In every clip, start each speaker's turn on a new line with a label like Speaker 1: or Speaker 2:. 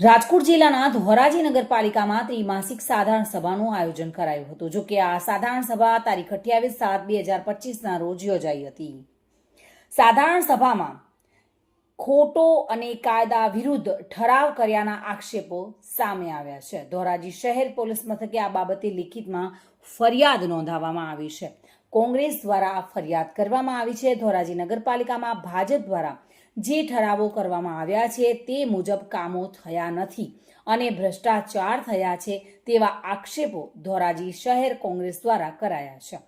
Speaker 1: રાજકોટ જિલ્લાના ધોરાજી નગરપાલિકામાં ત્રિમાસિક સાધારણ સભાનું આયોજન કરાયું હતું, જો કે આ સાધારણ સભા તારીખ અઠ્યાવીસ સાત બે હજાર પચીસના રોજ યોજાઈ હતી. સાધારણ સભામાં ખોટો અને કાયદા વિરુદ્ધ ઠરાવ કર્યાના આક્ષેપો સામે આવ્યા છે. ધોરાજી શહેર પોલીસ મથકે આ બાબતે લિખિતમાં ફરિયાદ નોંધાવવામાં આવી છે. કોંગ્રેસ દ્વારા ફરિયાદ કરવામાં આવી છે. ધોરાજી નગરપાલિકામાં ભાજપ દ્વારા જે ઠરાવો કરવામાં આવ્યા છે તે મુજબ કામો થયા નથી અને ભ્રષ્ટાચાર થયા છે તેવા આક્ષેપો ધોરાજી શહેર કોંગ્રેસ દ્વારા કરાયા છે.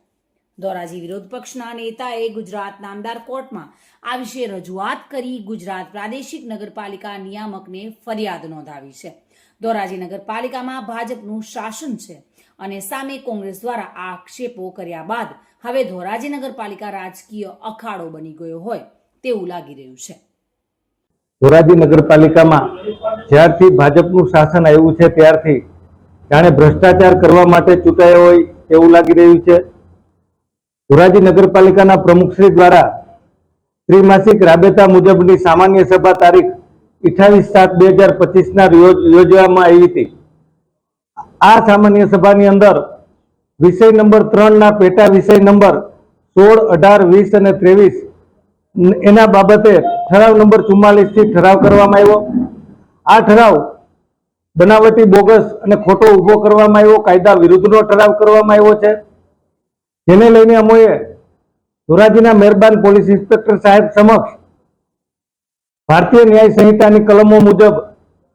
Speaker 1: ધોરાજી વિરોધ પક્ષના નેતાએ ગુજરાત નામદાર કોર્ટમાં આ વિશે રજૂઆત કરી ગુજરાત પ્રાદેશિક નગરપાલિકા નિયામકને ફરિયાદ નોંધાવી છે. ધોરાજી નગરપાલિકામાં ભાજપનું શાસન છે અને સામે કોંગ્રેસ દ્વારા આ આક્ષેપો કર્યા બાદ હવે ધોરાજી નગરપાલિકા રાજકીય અખાડો બની ગયો હોય. તેવું લાગી રહ્યું છે.
Speaker 2: ધોરાજી નગરપાલિકામાં જ્યારથી ભાજપનું શાસન આવ્યું છે ત્યારથી જાણે ભ્રષ્ટાચાર કરવા માટે ચૂંટાયો હોય એવું લાગી રહ્યું છે. ધોરાજી નગરપાલિકાના પ્રમુખશ્રી દ્વારા ત્રિમાસિક રાબેતા મુજબની સામાન્ય સભા તારીખ અઠાવીસ સાત બે હજાર પચીસના યોજવામાં આવી હતી. આ સામાન્ય સભાની અંદર વિષય નંબર ત્રણના પેટા વિષય નંબર સોળ, અઢાર, વીસ અને ત્રેવીસ એના બાબતે ઠરાવ નંબર ચુમ્માલીસથી ઠરાવ કરવામાં આવ્યો. આ ઠરાવ બનાવટી બોગસ અને ખોટો ઊભો કરવામાં આવ્યો. કાયદા વિરુદ્ધનો ઠરાવ કરવામાં આવ્યો છે. જેને લઈને અમોએ ધોરાજીના મહેરબાન પોલીસ ઇન્સ્પેક્ટર સાહેબ સમક્ષ ભારતીય ન્યાય સંહિતાની કલમો મુજબ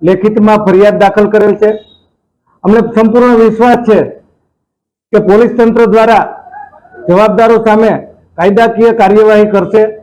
Speaker 2: લેખિતમાં ફરિયાદ દાખલ કરેલ છે. અમને સંપૂર્ણ વિશ્વાસ છે કે પોલીસ તંત્ર દ્વારા જવાબદારો સામે કાયદાકીય કાર્યવાહી કરશે.